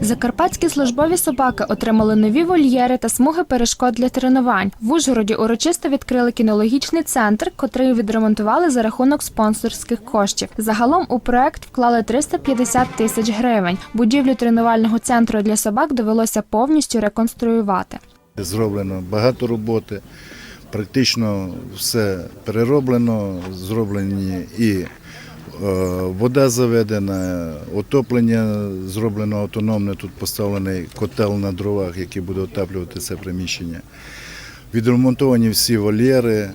Закарпатські службові собаки отримали нові вольєри та смуги перешкод для тренувань. В Ужгороді урочисто відкрили кінологічний центр, котрий відремонтували за рахунок спонсорських коштів. Загалом у проект вклали 350 тисяч гривень. Будівлю тренувального центру для собак довелося повністю реконструювати. Зроблено багато роботи, практично все перероблено, зроблені і вода заведена, отоплення зроблено автономне, тут поставлений котел на дровах, який буде отаплювати це приміщення. Відремонтовані всі вольєри,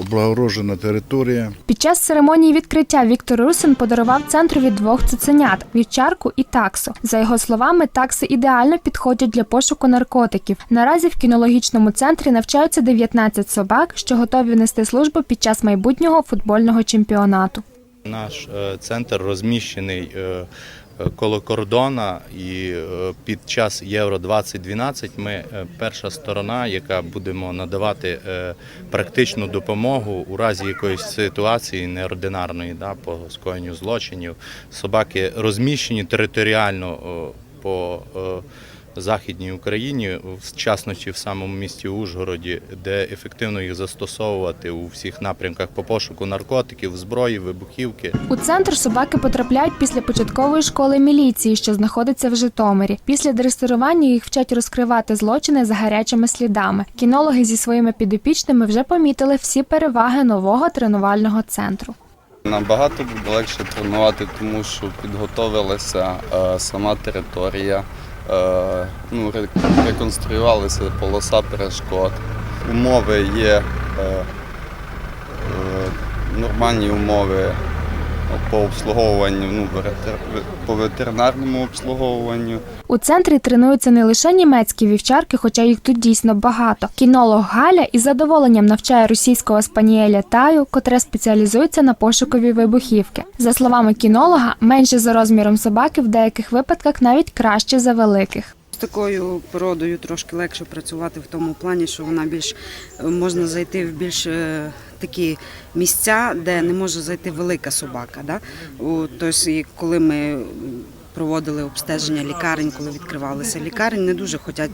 облагорожена територія. Під час церемонії відкриття Віктор Русин подарував центрові двох цуценят вівчарку і таксу. За його словами, такси ідеально підходять для пошуку наркотиків. Наразі в кінологічному центрі навчаються 19 собак, що готові нести службу під час майбутнього футбольного чемпіонату. Наш е, центр розміщений е, е, коло кордона, і під час Євро 2012 ми перша сторона, яка будемо надавати практичну допомогу у разі якоїсь ситуації неординарної, да, по скоєнню злочинів. Собаки розміщені територіально по Західній Україні, в частності в самому місті Ужгороді, де ефективно їх застосовувати у всіх напрямках по пошуку наркотиків, зброї, вибухівки. У центр собаки потрапляють після початкової школи міліції, що знаходиться в Житомирі. Після дресирування їх вчать розкривати злочини за гарячими слідами. Кінологи зі своїми підопічними вже помітили всі переваги нового тренувального центру. Набагато буде легше тренувати, тому що підготовилася е, сама територія, ну, ре- реконструювалася полоса перешкод. Умови є е, е, нормальні умови по обслуговуванню, ну, по ветеринарному обслуговуванню. У центрі тренуються не лише німецькі вівчарки, хоча їх тут дійсно багато. Кінолог Галя із задоволенням навчає російського спаніеля Таю, котре спеціалізується на пошукові вибухівки. За словами кінолога, менше за розміром собаки в деяких випадках навіть краще за великих. З такою породою трошки легше працювати в тому плані, що вона більш е, можна зайти в більш е, такі місця, де не може зайти велика собака. Да? Тобто, коли ми проводили обстеження лікарень, коли відкривалися лікарень, не дуже хочуть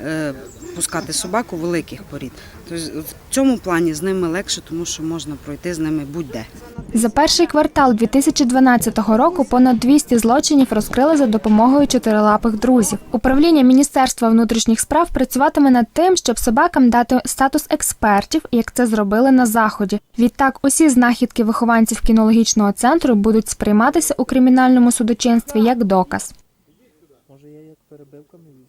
е, пускати собаку великих порід. Тобто, в цьому плані з ними легше, тому що можна пройти з ними будь-де. За перший квартал 2012 року понад 200 злочинів розкрили за допомогою чотирилапих друзів. Управління Міністерства внутрішніх справ працюватиме над тим, щоб собакам дати статус експертів, як це зробили на заході. Відтак, усі знахідки вихованців кінологічного центру будуть сприйматися у кримінальному судочинстві як доказ. Може я як перебивками візьму?